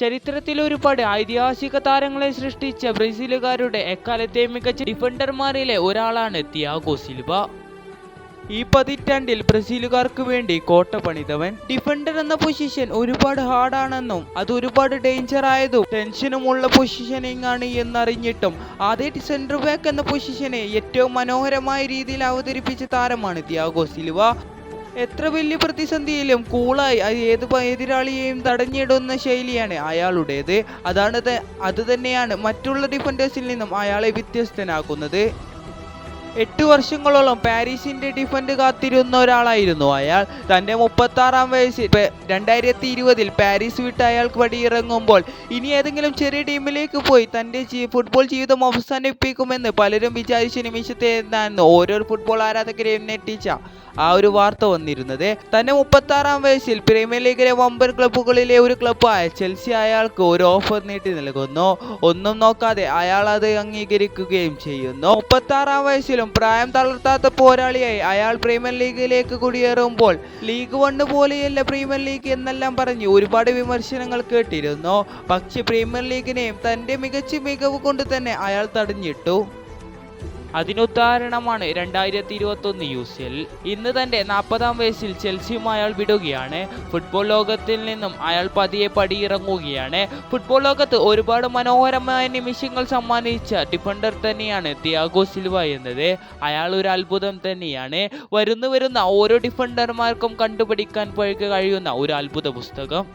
ചരിത്രത്തിൽ ഒരുപാട് ഐതിഹാസിക താരങ്ങളെ സൃഷ്ടിച്ച ബ്രസീലുകാരുടെ എക്കാലത്തെ മികച്ച ഡിഫൻഡർമാരിലെ ഒരാളാണ് തിയാഗോ സിൽവ. ഈ പതിറ്റാണ്ടിൽ ബ്രസീലുകാർക്ക് വേണ്ടി കോട്ട പണിതവൻ. ഡിഫൻഡർ എന്ന പൊസിഷൻ ഒരുപാട് ഹാർഡാണെന്നും അത് ഒരുപാട് ഡേഞ്ചർ ആയതും ടെൻഷനുമുള്ള പൊസിഷനിങ് ആണ് എന്നറിഞ്ഞിട്ടും അതേ സെന്റർ ബാക്ക് എന്ന പൊസിഷനെ ഏറ്റവും മനോഹരമായ രീതിയിൽ അവതരിപ്പിച്ച താരമാണ് തിയാഗോ സിൽവ. എത്ര വലിയ പ്രതിസന്ധിയിലും കൂളായി ഏത് എതിരാളിയെയും തടഞ്ഞിടുന്ന ശൈലിയാണ് അയാളുടേത്. അതാണ് അത് തന്നെയാണ് മറ്റുള്ള ഡിഫൻഡേഴ്സിൽ നിന്നും അയാളെ വ്യത്യസ്തനാക്കുന്നത്. എട്ട് വർഷങ്ങളോളം പാരീസിന്റെ ഡിഫൻഡ് കാത്തിരുന്ന ഒരാളായിരുന്നു അയാൾ. തന്റെ മുപ്പത്തി ആറാം വയസ്സിൽ രണ്ടായിരത്തി ഇരുപതിൽ പാരീസ് വിട്ട് അയാൾക്ക് പടിയിറങ്ങുമ്പോൾ ഇനി ഏതെങ്കിലും ചെറിയ ടീമിലേക്ക് പോയി തന്റെ ഫുട്ബോൾ ജീവിതം അവസാനിപ്പിക്കുമെന്ന് പലരും വിചാരിച്ച നിമിഷത്തെ എന്നായിരുന്നു ഓരോ ഫുട്ബോൾ ആരാധകരെയും നെട്ടിച്ച ആ ഒരു വാർത്ത വന്നിരുന്നത്. തന്നെ മുപ്പത്തി ആറാം വയസ്സിൽ പ്രീമിയർ ലീഗിലെ വമ്പൻ ക്ലബ്ബുകളിലെ ഒരു ക്ലബ്ബായ ചെൽസി അയാൾക്ക് ഒരു ഓഫർ നീട്ടി നൽകുന്നു. ഒന്നും നോക്കാതെ അയാൾ അത് അംഗീകരിക്കുകയും ചെയ്യുന്നു. മുപ്പത്തി ആറാം വയസ്സിലും പ്രായം തളർത്താത്ത പോരാളിയായി അയാൾ പ്രീമിയർ ലീഗിലേക്ക് കുടിയേറുമ്പോൾ ലീഗ് വണ്ണ് പോലെയല്ല പ്രീമിയർ ലീഗ് എന്നെല്ലാം പറഞ്ഞ് ഒരുപാട് വിമർശനങ്ങൾ കേട്ടിരുന്നു. പക്ഷേ പ്രീമിയർ ലീഗിനെയും തന്റെ മികച്ച മികവ് കൊണ്ട് തന്നെ അയാൾ തടഞ്ഞിട്ടു. അതിനുദാഹരണമാണ് രണ്ടായിരത്തി ഇരുപത്തി ഒന്ന് യു സി എൽ. ഇന്ന് തന്റെ നാൽപ്പതാം വയസ്സിൽ ചെൽസിയുമായി അയാൾ വിടുകയാണ്. ഫുട്ബോൾ ലോകത്തിൽ നിന്നും അയാൾ പതിയെ പടിയിറങ്ങുകയാണ്. ഫുട്ബോൾ ലോകത്ത് ഒരുപാട് മനോഹരമായ നിമിഷങ്ങൾ സമ്മാനിച്ച ഡിഫൻഡർ തന്നെയാണ് തിയാഗോ സിൽവ എന്നത്. അയാൾ ഒരു അത്ഭുതം തന്നെയാണ്. വരുന്നു വരുന്ന ഓരോ ഡിഫൻഡർമാർക്കും കണ്ടുപിടിക്കാൻ കഴിയുന്ന ഒരു അത്ഭുത പുസ്തകം.